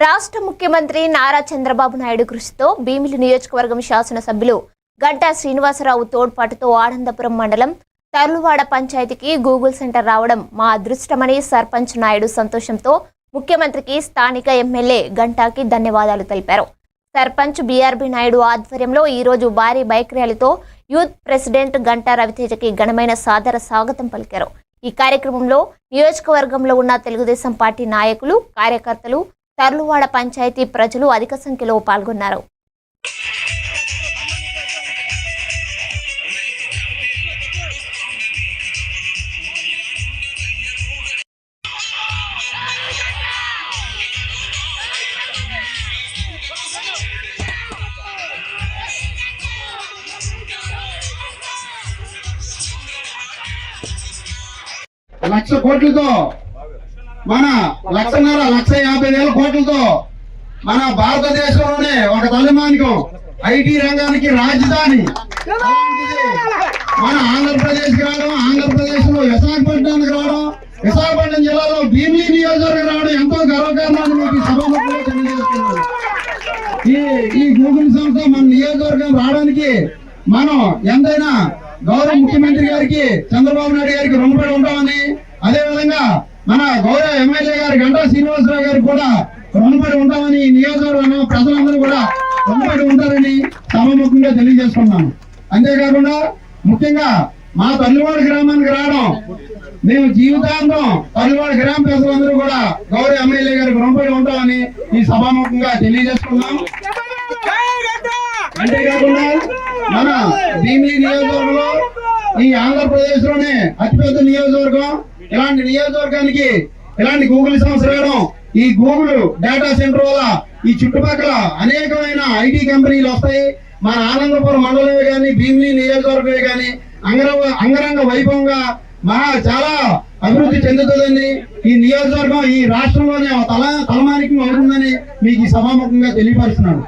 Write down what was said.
రాష్ట్ర ముఖ్యమంత్రి నారా చంద్రబాబు నాయుడు కృషితో భీమిలి నియోజకవర్గం శాసనసభ్యులు గంటా శ్రీనివాసరావు తోడ్పాటుతో ఆనందపురం మండలం తరులువాడ పంచాయతీకి గూగుల్ సెంటర్ రావడం మా అదృష్టమని సర్పంచ్ నాయుడు సంతోషంతో ముఖ్యమంత్రికి స్థానిక ఎమ్మెల్యే గంటాకి ధన్యవాదాలు తెలిపారు. సర్పంచ్ బీఆర్బీ నాయుడు ఆధ్వర్యంలో ఈరోజు భారీ బైక్ ర్యాలీతో యూత్ ప్రెసిడెంట్ గంటా రవితేజకి ఘనమైన సాదర స్వాగతం పలికారు. ఈ కార్యక్రమంలో నియోజకవర్గంలో ఉన్న తెలుగుదేశం పార్టీ నాయకులు కార్యకర్తలు తర్లువాడ పంచాయతీ ప్రజలు అధిక సంఖ్యలో పాల్గొన్నారు. లక్ష కోట్లతో మన లక్షన్నర లక్ష యాభై వేల కోట్లతో మన భారతదేశంలోనే ఒక తలమానికం ఐటీ రంగానికి రాజధాని. మన ఆంధ్రప్రదేశ్ రావడం ఆంధ్రప్రదేశ్లో విశాఖపట్నానికి రావడం విశాఖపట్నం జిల్లాలో భీమిలీ నియోజకవర్గం రావడం ఎంతో గర్వకారణాన్ని మీకు ఈ సభాముఖంగా తెలియజేస్తున్నాను. ఈ ఈ గూగుల్ సంస్థ మన నియోజకవర్గం రావడానికి మనం ఎంతైనా గౌరవ ముఖ్యమంత్రి గారికి చంద్రబాబు నాయుడు గారికి రుణపడి ఉంటామని అదేవిధంగా మన గౌరవ ఎమ్మెల్యే గారు గంటా శ్రీనివాసరావు గారికి కూడా రుణపడి ఉంటామని నియోజకవర్గం ప్రజలందరూ కూడా రుణపడి ఉంటారని సభాముఖంగా తెలియజేస్తున్నాను అంతేకాకుండా ముఖ్యంగా మా తల్లివాడి గ్రామానికి రావడం మేము జీవితాంతం తల్లివాడి గ్రామ ప్రజలందరూ కూడా గౌరవ ఎమ్మెల్యే గారికి రుణపడి ఉంటామని ఈ సభాముఖంగా తెలియజేస్తున్నాం అంతేకాకుండా మన భీమిలి నియోజకవర్గంలో ఈ ఆంధ్రప్రదేశ్లోనే అతిపెద్ద నియోజకవర్గం. ఇలాంటి నియోజకవర్గానికి ఇలాంటి గూగుల్ సంస్థ రావడం ఈ గూగుల్ డేటా సెంటర్ వల్ల ఈ చుట్టుపక్కల అనేకమైన ఐటీ కంపెనీలు వస్తాయి. మన ఆనందపురం మండలమే కానీ భీమిలి నియోజకవర్గమే కానీ అంగరంగ అంగరంగ వైభవంగా మహా చాలా అభివృద్ధి చెందుతుందని ఈ నియోజకవర్గం ఈ రాష్ట్రంలోనే ఒక తల తలమానికి అవుతుందని మీకు ఈ సభాముఖంగా తెలియపరుస్తున్నాను.